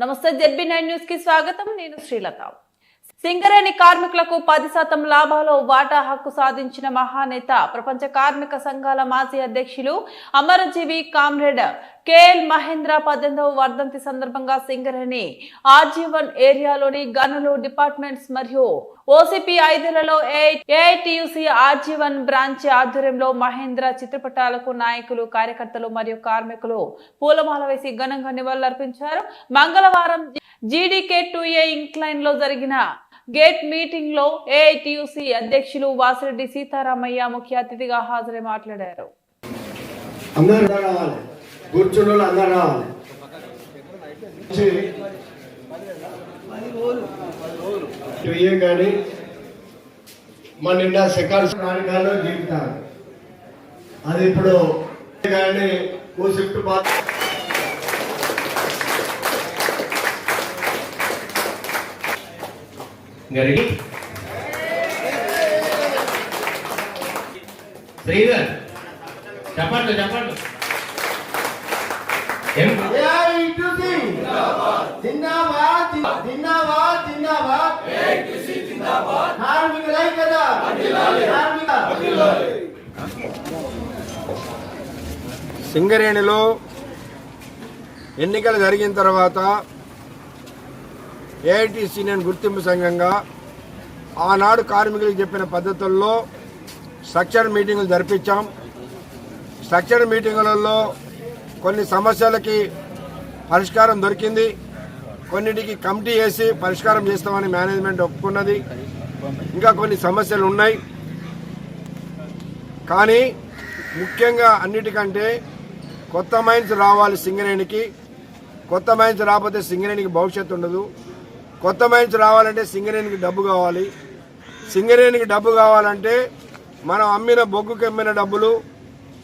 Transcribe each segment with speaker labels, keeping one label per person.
Speaker 1: నమస్తే ZB nine news కి స్వాగతం నేను శ్రీలత సింగరేణి కార్మికులకు పది శాతం లాభాలు వాటా హక్కు సాధించిన మహానేత ప్రపంచ కార్మిక సంఘాల మాజీ అధ్యక్షులు అమరజీవి కామ్రేడ్ కేఎల్ మహేంద్ర పద్దెనిమిదవ వర్ధంతి సందర్భంగా సింగరేణి ఆర్జీవన్ ఏరియాలోని గనులు డిపార్ట్మెంట్స్ మరియు ఓసిపి ఐదులలో ఏఐటియుసి ఆర్జీవన్ బ్రాంచ్ ఆధ్వర్యంలో మహేంద్ర చిత్రపటాలకు నాయకులు కార్యకర్తలు మరియు కార్మికులు పూలమాల వేసి ఘనంగా నివాళులర్పించారు. మంగళవారం జీడీకే టూ ఏ ఇంక్లైన్లో జరిగిన గేట్ మీటింగ్లో ఏఐటియుసి అధ్యక్షులు వాసిరెడ్డి సీతారామయ్య ముఖ్య అతిథిగా హాజరై మాట్లాడారు.
Speaker 2: అందరూ మన నిన్న సెకండ్ కార్యక్రమాలు జీవితారు అది ఇప్పుడు కానీ ఓ షిఫ్ట్ బాగా
Speaker 3: గరిగి శ్రీధర్ చెప్పండి చెప్పండి
Speaker 2: కార్మికులై కదా
Speaker 4: సింగరేణిలో ఎన్నికలు జరిగిన తర్వాత ఏఐటీసీ నేను గుర్తింపు సంఘంగా ఆనాడు కార్మికులకు చెప్పిన పద్ధతుల్లో స్ట్రక్చర్ మీటింగులు జరిపించాం. స్ట్రక్చర్ మీటింగులలో కొన్ని సమస్యలకి పరిష్కారం దొరికింది. కొన్నిటికి కమిటీ వేసి పరిష్కారం చేస్తామని మేనేజ్మెంట్ ఒప్పుకున్నది. ఇంకా కొన్ని సమస్యలు ఉన్నాయి. కానీ ముఖ్యంగా అన్నిటికంటే కొత్త మైన్స్ రావాలి సింగరేణికి. కొత్త మైన్స్ రాకపోతే సింగరేణికి భవిష్యత్తు ఉండదు. కొత్త మైన్స్ రావాలంటే సింగరేణికి డబ్బు కావాలి. సింగరేణికి డబ్బు కావాలంటే మనం అమ్మిన బొగ్గుకి అమ్మిన డబ్బులు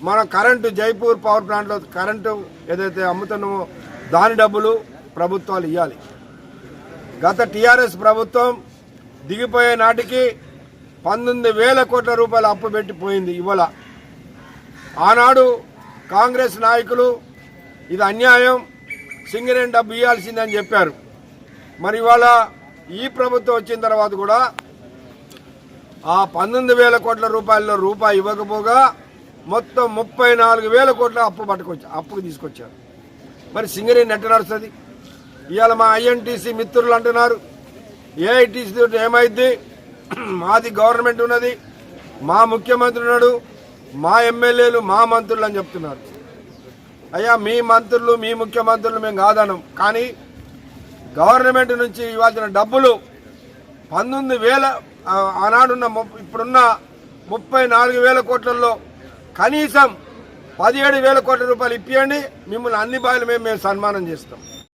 Speaker 4: మన కరెంటు జైపూర్ పవర్ ప్లాంట్లో కరెంటు ఏదైతే అమ్ముతున్నామో దాని డబ్బులు ప్రభుత్వాలు ఇవ్వాలి గత టీఆర్ఎస్ ప్రభుత్వం దిగిపోయే నాటికి పంతొమ్మిది వేల కోట్ల రూపాయలు అప్పు పెట్టిపోయింది ఇవాళ. ఆనాడు కాంగ్రెస్ నాయకులు ఇది అన్యాయం సింగరేణి డబ్బు ఇవ్వాల్సిందని చెప్పారు. మరి ఇవాళ ఈ ప్రభుత్వం వచ్చిన తర్వాత కూడా ఆ పంతొమ్మిది వేల కోట్ల రూపాయల్లో రూపాయి ఇవ్వకపోగా మొత్తం ముప్పై నాలుగు వేల కోట్ల అప్పు పట్టుకొచ్చా అప్పుకు తీసుకొచ్చారు. మరి సింగరేణి ఎట్ట నడుస్తుంది? ఇవాళ మా ఐఎన్టీసీ మిత్రులు అంటున్నారు ఏఐటీసీ తోటి ఏమైంది మాది గవర్నమెంట్ ఉన్నది మా ముఖ్యమంత్రి ఉన్నాడు మా ఎమ్మెల్యేలు మా మంత్రులు అని చెప్తున్నారు. అయ్యా మీ మంత్రులు మీ ముఖ్యమంత్రులు మేము కాదనం కానీ గవర్నమెంట్ నుంచి ఇవ్వాల్సిన డబ్బులు పంతొమ్మిది వేల ఆనాడున్న ఇప్పుడున్న ముప్పై నాలుగు వేల కోట్లలో కనీసం పదిహేడు వేల కోట్ల రూపాయలు ఇప్పియండి. మిమ్మల్ని అన్ని బాయిలు మేము మేము సన్మానం చేస్తాం.